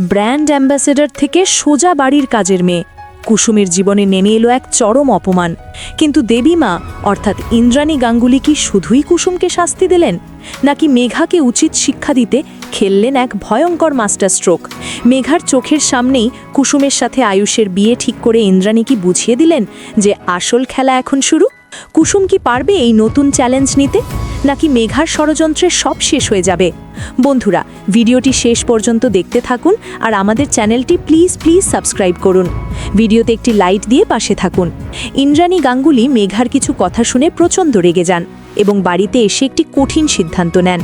Brand ambassador থেকে সোজা বাড়ির কাজের মেয়ে। কুসুমের জীবনে নেমে এলো এক চরম অপমান। কিন্তু দেবী মা, অর্থাৎ ইন্দ্রাণী গাঙ্গুলি কি শুধুই কুসুমকে শাস্তি দিলেন? নাকি মেঘাকে উচিত শিক্ষা দিতে খেললেন এক ভয়ঙ্কর মাস্টার স্ট্রোক মেঘার চোখের সামনেই কুসুমের সাথে আয়ুষের বিয়ে ঠিক করে ইন্দ্রাণী কি বুঝিয়ে দিলেন যে আসল খেলা এখন শুরু? কুসুম কি পারবে এই নতুন চ্যালেঞ্জ নিতে? নাকি মেঘার ষড়যন্ত্রের সব শেষ হয়ে যাবে। বন্ধুরা, ভিডিওটি শেষ পর্যন্ত দেখতে থাকুন আর আমাদের চ্যানেলটি প্লিজ প্লিজ সাবস্ক্রাইব করুন। ভিডিওতে একটি লাইট দিয়ে পাশে থাকুন। ইন্দ্রাণী গাঙ্গুলি মেঘার কিছু কথা শুনে প্রচণ্ড রেগে যান এবং বাড়িতে এসে একটি কঠিন সিদ্ধান্ত নেন।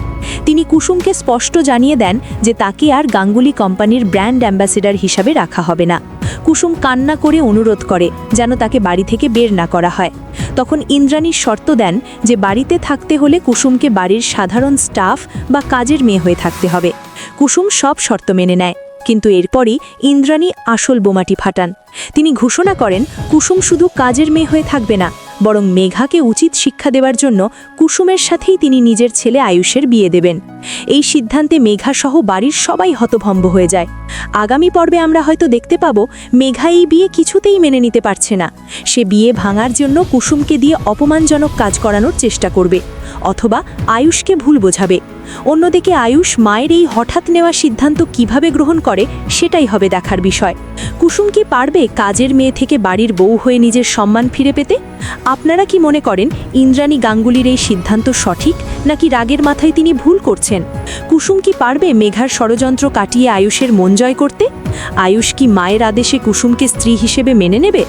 তিনি কুসুমকে স্পষ্ট জানিয়ে দেন যে তাকে আর গাঙ্গুলি কোম্পানির ব্র্যান্ড অ্যাম্বাসেডর হিসাবে রাখা হবে না। কুসুম কান্না করে অনুরোধ করে যেন তাকে বাড়ি থেকে বের না করা হয়। তখন ইন্দ্রাণী শর্ত দেন যে বাড়িতে থাকতে হলে কুসুমকে বাড়ির সাধারণ স্টাফ বা কাজের মেয়ে হয়ে থাকতে হবে। কুসুম সব শর্ত মেনে নেয়। কিন্তু এরপরই ইন্দ্রাণী আসল বোমাটি ফাটান। তিনি ঘোষণা করেন, কুসুম শুধু কাজের মেয়ে হয়ে থাকবে না বরং মেঘাকে উচিত শিক্ষা দেওয়ার জন্য কুসুমের সাথেই তিনি নিজের ছেলে আয়ুষের বিয়ে দেবেন। এই সিদ্ধান্তে মেঘাসহ বাড়ির সবাই হতভম্ব হয়ে যায়। আগামী পর্বে আমরা হয়তো দেখতে পাব, মেঘা এই বিয়ে কিছুতেই মেনে নিতে পারছে না। সে বিয়ে ভাঙার জন্য কুসুমকে দিয়ে অপমানজনক কাজ করানোর চেষ্টা করবে। অথবা আয়ুষকে ভুল বোঝাবে। অন্যদিকে আয়ুষ মায়ের এই হঠাৎ নেওয়া সিদ্ধান্ত কীভাবে গ্রহণ করে সেটাই হবে দেখার বিষয়। কুসুম কি পারবে কাজের মেয়ে থেকে বাড়ির বউ হয়ে নিজের সম্মান ফিরে পেতে? আপনারা কি মনে করেন ইন্দ্রাণী গাঙ্গুলির এই সিদ্ধান্ত সঠিক, নাকি রাগের মাথায় তিনি ভুল করছেন? কুসুম কি পারবে মেঘার ষড়যন্ত্র কাটিয়ে আয়ুষের মন জয় করতে? আয়ুষ কি মায়ের আদেশে কুসুমকে স্ত্রী হিসেবে মেনে নেবে?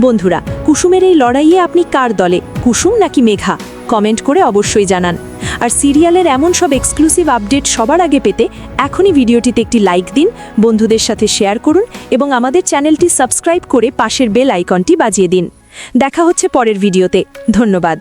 বন্ধুরা, কুসুমের এই লড়াইয়ে আপনি কার দলে, কুসুম নাকি মেঘা? কমেন্ট করে অবশ্যই জানান। আর সিরিয়ালের এমন সব এক্সক্লুসিভ আপডেট সবার আগে পেতে এখনই ভিডিওটিতে একটি লাইক দিন, বন্ধুদের সাথে শেয়ার করুন এবং আমাদের চ্যানেলটি সাবস্ক্রাইব করে পাশের বেল আইকনটি বাজিয়ে দিন। দেখা হচ্ছে পরের ভিডিওতে। ধন্যবাদ।